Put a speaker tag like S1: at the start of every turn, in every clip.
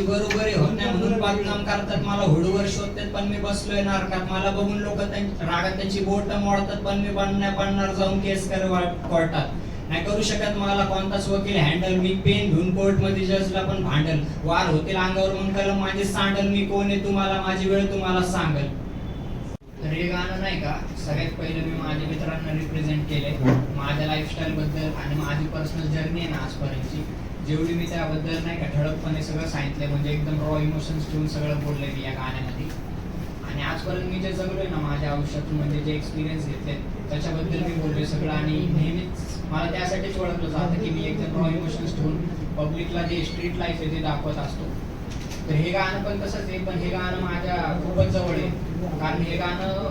S1: माझी बरोबरी होत नाही म्हणून बदनाम करतात मला हुडवर शोधतात पण मी बसलोय नारकात. मला बघून लोक रागात त्यांची बोट मोडतात पण मी बनणार बनणार जाऊन केस कर कोर्टात नाही करू शकत मला कोणताच वकील हँडल मी पेन घेऊन कोर्टमध्ये जजला पण भांडल वार होतील अंगावर मग कलम माझी सांडल मी कोण आहे तुम्हाला माझी वेळ तुम्हाला सांगल. तर हे गाणं नाही का सगळ्यात पहिलं मी माझ्या मित्रांना रिप्रेझेंट केलंय. माझ्या लाईफस्टाईल बद्दल आणि माझी पर्सनल जर्नी आहे ना आजपर्यंतची. जेवढी मी त्याबद्दल नाही का ठळकपणे सगळं सांगितलंय म्हणजे एकदम रॉ इमोशन्स ठेवून सगळं बोललंय मी या गाण्यामध्ये. आणि आजपर्यंत मी जे जगलोय ना माझ्या आयुष्यातून म्हणजे जे एक्सपिरियन्स घेतले त्याच्याबद्दल मी बोललोय सगळं. आणि नेहमीच मला त्यासाठीच ओळखलं जातं की मी एकदम रॉ इमोशन्स ठेवून पब्लिकला जे स्ट्रीट लाईफ आहे ते दाखवत असतो. तर हे गाणं पण तसंच आहे पण हे गाणं माझ्या खूपच जवळ आहे. कारण हे गाणं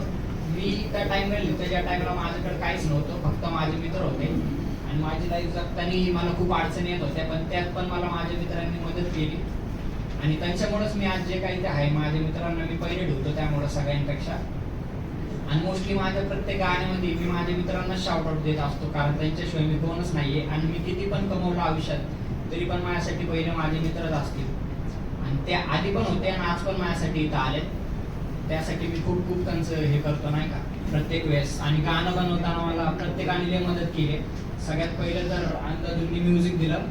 S1: मी त्या टाइमला लिहितो ज्या टाईमला माझ्याकडे काहीच नव्हतं फक्त माझे मित्र होते. आणि माझी लाईफ जगताना मला खूप अडचणी येत होत्या पण त्यात पण मला माझ्या मित्रांनी मदत केली. आणि त्यांच्यामुळेच मी आज जे काही ते आहे माझ्या मित्रांना मी पहिले ठेवतो त्यामुळे सगळ्यांपेक्षा. आणि मोस्टली माझ्या प्रत्येक गाण्यामध्ये मी माझ्या मित्रांना शाउट आउट देत असतो कारण त्यांच्याशिवाय मी कोणच नाहीये. आणि मी किती पण कमवलं आयुष्यात तरी पण माझ्यासाठी पहिले माझे मित्रच असतील. आणि ते आधी पण होते आणि आज पण माझ्यासाठी इथं आलेत. त्यासाठी मी खूप खूप त्यांचं हे करतो नाही का? प्रत्येक वेळेस. आणि गाणं बनवताना मला प्रत्येकाने लय मदत केली. सगळ्यात पहिलं तर अंदाजूंनी म्युझिक दिलं.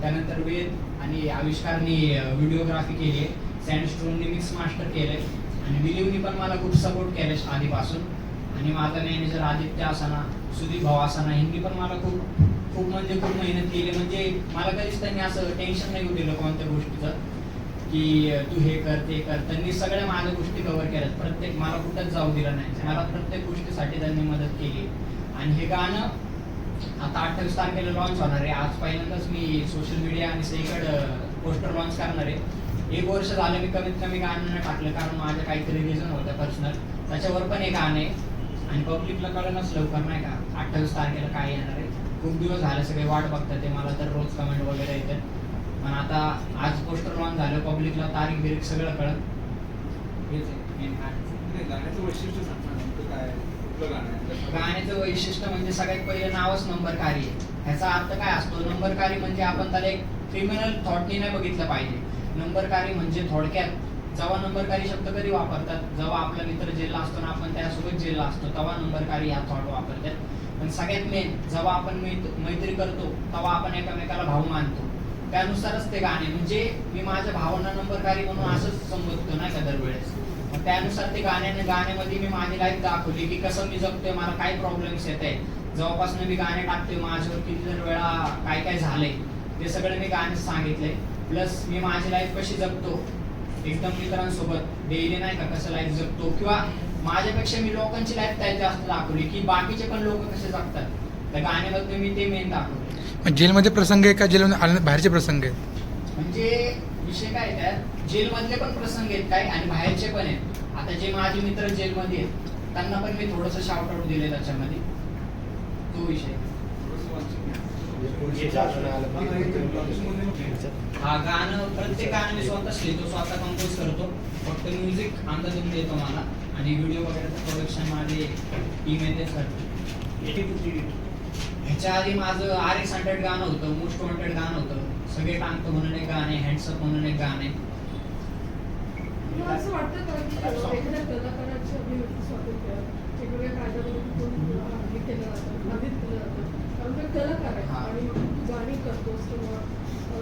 S1: त्यानंतर वेद आणि आविष्कारनी व्हिडिओग्राफी केली. आहे सँडस्टोननी मिक्स मास्टर केले. आणि विलिवनी पण मला खूप सपोर्ट केले आधीपासून. आणि माझा मॅनेजर आदित्य असाना सुदीप भाऊ असाना यांनी पण मला खूप खूप म्हणजे खूप मेहनत केली. म्हणजे मला कधीच त्यांनी असं टेन्शन नाही दिलं कोणत्या गोष्टीचं. की तू हे कर ते कर. त्यांनी सगळ्या माझ्या गोष्टी कव्हर केल्यात. प्रत्येक मला कुठंच जाऊ दिलं नाही. मला प्रत्येक गोष्टीसाठी त्यांनी मदत केली. आणि हे गाणं आता अठ्ठावीस तारखेला लॉन्च होणार आहे. आज पहिल्यांदाच मी सोशल मीडिया आणि सगळीकडे पोस्टर लॉन्च करणार आहे. एक वर्ष झालं मी कमीत कमी गाणं नाही टाकलं कारण माझं काहीतरी रिझन होतं पर्सनल त्याच्यावर पण एक गाणं आहे. आणि पब्लिकला कळणच लवकर नाही का? अठ्ठावीस तारखेला काय येणार आहे? खूप दिवस झाले सगळे वाट बघतात ते. मला तर रोज कमेंट वगैरे येतात. पण आता आज पोस्टर लॉन्च झालं पब्लिकला तारीख बिरीख सगळं कळत हेच आहे
S2: गाण्याचं वैशिष्ट्य सांगणार काय
S1: गाण्याचं वैशिष्ट्य म्हणजे सगळ्यात पहिले नावच नंबरकारी आहे. ह्याचा अर्थ काय असतो? नंबरकारी म्हणजे आपण त्याला एक क्रिमिनल थॉटनी नाही बघितलं पाहिजे. नंबरकारी म्हणजे थोडक्यात जेव्हा नंबरकारी शब्द कधी वापरतात? जेव्हा आपला मित्र जेलला असतो ना आपण त्यासोबत जेलला असतो तेव्हा नंबरकारी हा थॉट वापरतात. पण सगळ्यात मेन जेव्हा आपण मैत्री करतो तेव्हा आपण एकमेकाला भाऊ मानतो. त्यानुसारच ते गाणे. म्हणजे मी माझ्या भावांना नंबरकारी म्हणून असंच संबोधतो नाही का दरवेळेस? मग त्यानुसार ते गाण्याने गाण्यामध्ये मी माझी लाईफ दाखवली की कसं मी जगतोय मला काय प्रॉब्लेम्स येत आहे जेव्हापासून मी गाणे टाकतोय माझ्यावर किती जर वेळा काय काय झालंय ते सगळं मी गाणे सांगितलंय. प्लस मी माझी लाईफ कशी जगतो एकदम मित्रांसोबत. डेली नाही का कसं लाईफ जगतो? किंवा माझ्यापेक्षा मी लोकांची लाईफ त्यात जास्त दाखवली की बाकीचे पण लोक कसे जगतात? त्या गाण्यामध्ये मी ते मेन दाखवले
S3: जेलमध्ये प्रसंग आहे का? आल्या बाहेरचे प्रसंग आहेत?
S1: म्हणजे विषय काय आहे त्यात? जेलमधले पण प्रसंग आहेत काय आणि बाहेरचे पण आहेत. आता जे माझे मित्र जेलमध्ये आहेत त्यांना पण मी थोडस शाउट आउट दिले त्याच्यामध्ये. तो विषय. हा गाणं प्रत्येक गाणं मी स्वतःच लिहितो स्वतः कंपोज करतो. फक्त म्युझिक अंदाजून देतो मला. आणि व्हिडिओ वगैरे प्रोडक्शन माझे टीम येते करते ह्याच्या आधी माझं आर एक्स हंड्रेड गाणं होतं मोस्ट वॉन्टेड गाणं होतं. सगळे टांगतो म्हणून एक गाणे हँडसअप म्हणून एक गाणे.
S4: असं वाटतं का की एखाद्या कलाकाराची अभिव्यक्ती स्वातंत्र्य वेगवेगळ्या कायद्यामधून हे केलं जातं बाधित केलं जातं. कारण ते कलाकार आहे
S1: हा.
S4: आणि मग तू गाणी करतोस किंवा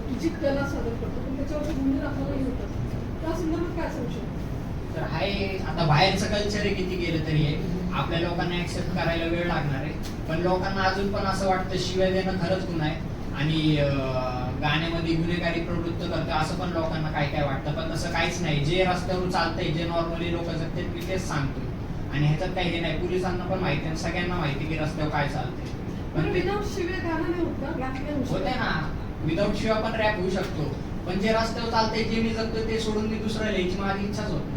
S4: तुझी कला सादर करतो पण त्याच्यावरती गुन्हे दाखलही होतात. त्या संदर्भात काय सांगू शकतो
S1: तर आहे आता बाहेरचं कल्चर किती गेलं तरी आहे. आपल्या लोकांना ऍक्सेप्ट करायला वेळ लागणार आहे. पण लोकांना अजून पण असं वाटतं शिवाय देणं खरंच गुन्हा आहे. आणि गाण्यामध्ये गुन्हेगारी प्रवृत्त करतं असं पण लोकांना काय काय वाटतं. पण तसं काहीच नाही. जे रस्त्यावर चालतंय जे नॉर्मली लोक जगतात मी तेच सांगतो. आणि ह्याच्यात काही हे नाही. पोलिसांना पण माहिती आहे सगळ्यांना माहिती की रस्त्यावर काय चालतंय.
S4: पण होत?
S1: ना. विदाऊट शिवाय पण रॅप होऊ शकतो. पण जे रस्त्यावर चालतंय जे मी जगतो ते सोडून मी दुसरं लिहायची माझी इच्छाच होत नाही.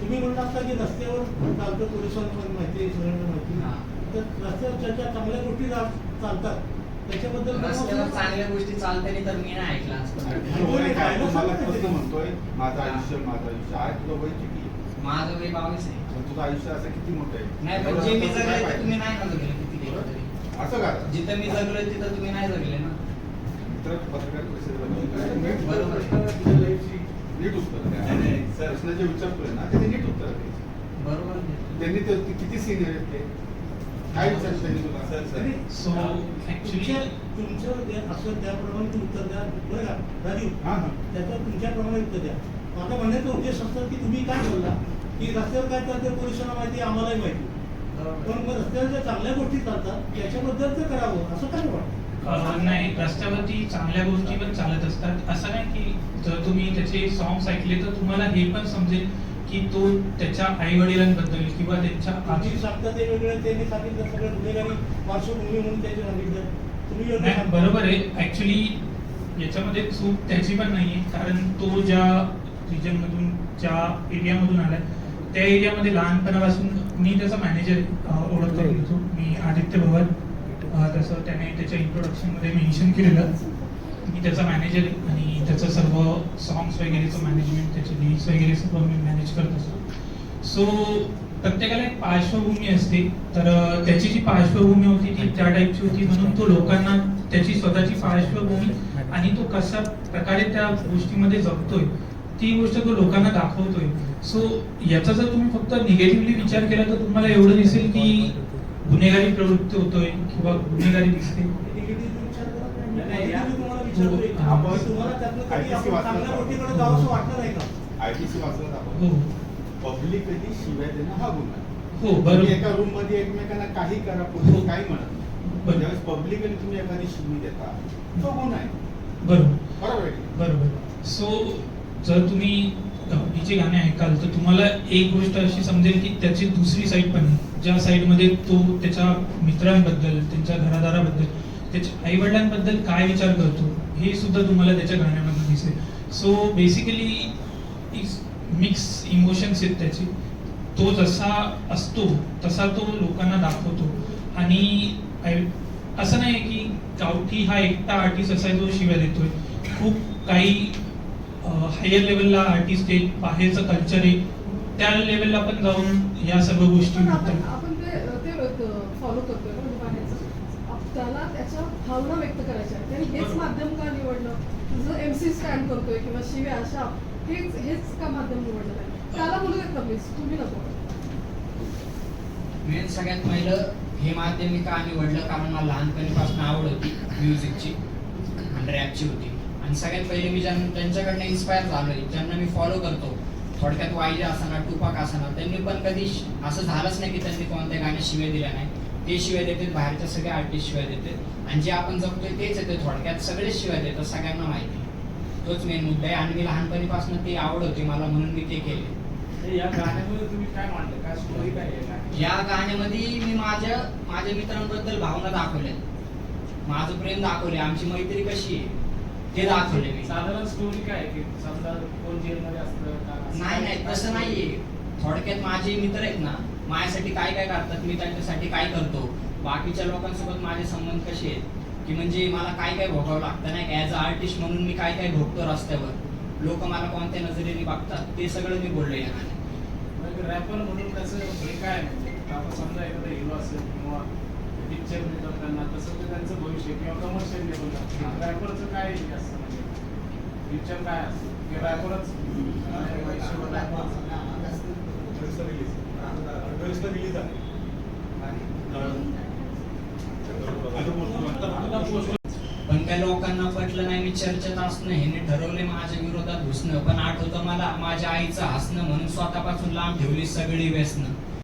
S5: तुम्ही म्हणला असता की रस्त्यावर चालतं पोलिसांना पण माहिती आहे सगळ्यांना माहिती. तर रस्त्यावर ज्या चांगल्या गोष्टी चालतात त्याच्याबद्दल
S1: रस्त्यावर चांगल्या गोष्टी चालते तर मी नाही ऐकला.
S5: हो.
S2: म्हणतोय माझं आयुष्य माझं आयुष्य आहे तुझं वय किती आहे?
S1: माझं वय बावीस आहे
S2: तुझं आयुष्य असं किती मोठं आहे
S1: नाही पण
S2: एवढं
S1: जे मी जगले? तुम्ही नाही ना जगले किती गेलं तरी
S2: असं का
S1: जिथं मी जगलोय तिथं तुम्ही नाही जगले ना
S2: मित्र पत्रकार परिषदेला
S1: बरोबर आहे.
S2: नीट उत्तर द्या. प्रश्न जे विचारतोय ना. त्याचे नीट उत्तर द्यायचे
S1: बरोबर
S2: त्यांनी ते ते किती सिनियर आहेत ते? काय विचारलं त्यांनी तुला?
S5: तरी, तुमचं जे असं त्याप्रमाणे तुम्ही उत्तर द्या. बरं का? राजीव
S2: हा हा.
S5: त्याच्यावर तुमच्याप्रमाणे उत्तर द्या. माझा म्हणण्याचा उद्देश असतो की तुम्ही काय बोलला? की रस्त्यावर काय चालते पोलिसांना माहिती? आम्हालाही माहिती. पण मग रस्त्यावर ज्या चांगल्या गोष्टी चालतात त्याच्याबद्दल तर करावं. असं काय वाटतं?
S6: नाही रस्त्यावरती चांगल्या गोष्टी पण चालत असतात. असं नाही की जर तुम्ही त्याचे सॉंग्स ऐकले तर तुम्हाला हे पण समजेल की तो त्याच्या आई वडिलांबद्दल किंवा त्यांच्या
S5: आधी सांगतात ते वेगळं त्यांनी सांगितलं सगळं. गुन्हेगारी पार्श्वभूमी म्हणून त्यांनी सांगितलं. तुम्ही
S6: नाही. बरोबर आहे. ऍक्च्युली याच्यामध्ये चूक त्याची पण नाहीये. कारण तो ज्या रिजन मधून ज्या एरियामधून आलाय त्या एरियामध्ये लहानपणापासून मी त्याचा मॅनेजर ओळख करून घेतो मी आदित्य भवन. तसं त्याने त्याच्या इंट्रोडक्शनमध्ये मेन्शन केलेलं. मी त्याचा मॅनेजर आहे आणि त्याचं सर्व सॉंग्स वगैरेचं मॅनेजमेंट त्याचे लिरिक्स वगैरे सर्व मी मॅनेज करत असतो. सो प्रत्येकाला एक पार्श्वभूमी असते. तर त्याची जी पार्श्वभूमी होती ती त्या टाईपची होती. म्हणून तो लोकांना त्याची स्वतःची पार्श्वभूमी आणि तो कशा प्रकारे त्या गोष्टीमध्ये जगतोय ती गोष्ट तो लोकांना दाखवतोय. सो याचा जर तुम्ही फक्त निगेटिव्हली विचार केला तर तुम्हाला एवढं दिसेल की गुन्हेगारी प्रवृत्ती होतोय किंवा गुन्हेगारी दिसते
S5: निगेटिव्ह विचार करा.
S2: नाही, नाही, या-
S5: मी तुम्हाला विचारतोय की
S2: आपण-
S5: तुम्हाला त्यातनं कधी
S2: ITC
S5: आपण
S2: वाचलं
S5: चांगल्या
S2: का?
S5: गोष्टीकडे जावं असं वाटलं नाही का
S2: आयटीसी वाचलं
S6: हो
S2: शिवाय देणं हा गुन्हा.
S6: हो बरोबर
S2: एका रूममध्ये एकमेकांना काही करा
S6: हो.
S2: काही म्हणत. ज्यावेळेस पब्लिकली तुम्ही एखादी शिवी देता तो गुन्हा आहे
S6: बरोबर?
S2: बरोबर
S6: सो जर तुम्ही हिचे गाणे ऐकाल तर तुम्हाला एक गोष्ट अशी समजेल की त्याची दुसरी साईड पण आहे ज्या साईडमध्ये तो त्याच्या मित्रांबद्दल त्यांच्या घरादाराबद्दल त्याच्या आईवडिलांबद्दल काय विचार करतो हे सुद्धा तुम्हाला त्याच्या गाण्यामध्ये दिसेल. सो बेसिकली मिक्स इमोशन्स आहेत त्याचे. तो जसा असतो तसा तो लोकांना दाखवतो. आणि असं नाही की गावठी हा एकटा आर्टिस्ट असा जो शिव्या देतोय. खूप काही हायर लेवलला आर्टिस्ट आहेत बाहेरचं कल्चर आहे त्या लेवलला पण जाऊन या सर्व गोष्टी
S4: पण आपण ते ते फॉलो करतोय म्हणजे त्याला त्याच्या भावना व्यक्त करायच्या हेच. माध्यम का निवडलं? जसं एम सी स्टँड करतोय किंवा शिव्या अशा हेच हेच का माध्यम निवडलं त्याला बोलू देत का प्लीज तुम्ही नको.
S1: मेन सगळ्यात पहिलं हे माध्यम मी का निवडलं? कारण मला लहानपणीपासून आवड होती म्युझिकची आणि रॅपची होती. आणि सगळ्यात पहिले मी ज्यांना त्यांच्याकडनं इन्स्पायर झालोय ज्यांना मी फॉलो करतो थोडक्यात वायजे असताना टुपाक असताना त्यांनी पण कधी असं झालंच नाही की त्यांनी कोणत्या गाण्या शिव्या दिल्या नाही. ते शिव्या देतात बाहेरच्या सगळे आर्टिस्ट शिव्या देतात. आणि जे आपण जगतोय तेच येते थोडक्यात सगळेच शिव्या देतात सगळ्यांना माहिती तोच मेन मुद्दा आहे. आणि मी लहानपणीपासून ती आवड होती मला म्हणून मी ते केले.
S2: या गाण्यामध्ये तुम्ही काय मांडलं काय स्टोरी?
S1: या गाण्यामध्ये? मी माझ्या माझ्या मित्रांबद्दल भावना दाखवल्या. माझं प्रेम दाखवले आमची मैत्री कशी आहे? ते दाखवले मी.
S2: साधारण स्टोरी काय की समजा कोण जेलमध्ये असतं
S1: नाही नाही तसं नाहीये. थोडक्यात माझे मित्र आहेत ना माझ्यासाठी काय काय करतात मी त्यांच्यासाठी काय करतो? बाकीच्या लोकांसोबत माझे संबंध कसे आहेत? की म्हणजे मला काय काय भोगावं लागतं नाही ॲज अ आर्टिस्ट म्हणून मी काय काय भोगतो रस्त्यावर? लोक मला कोणत्या नजरेने बघतात? ते सगळं मी बोललो या गाण्यात.
S2: रॅपर म्हणून त्याचं हे काय म्हणजे आता समजा एखादा हिरो असेल किंवा पिक्चर त्यांना तसं ते त्यांचं भविष्य किंवा कमर्शियल लेवलला रॅपरचं काय हे असतं म्हणजे? फ्युचर काय असतं? की रॅपरच
S1: पण काही लोकांना पटलं नाही मी चर्चेत असणं ह्याने ठरवले माझ्या विरोधात घुसणं. पण आठवतं मला माझ्या आईचं हसणं म्हणून स्वतःपासून लांब ठेवली सगळी व्यसनं.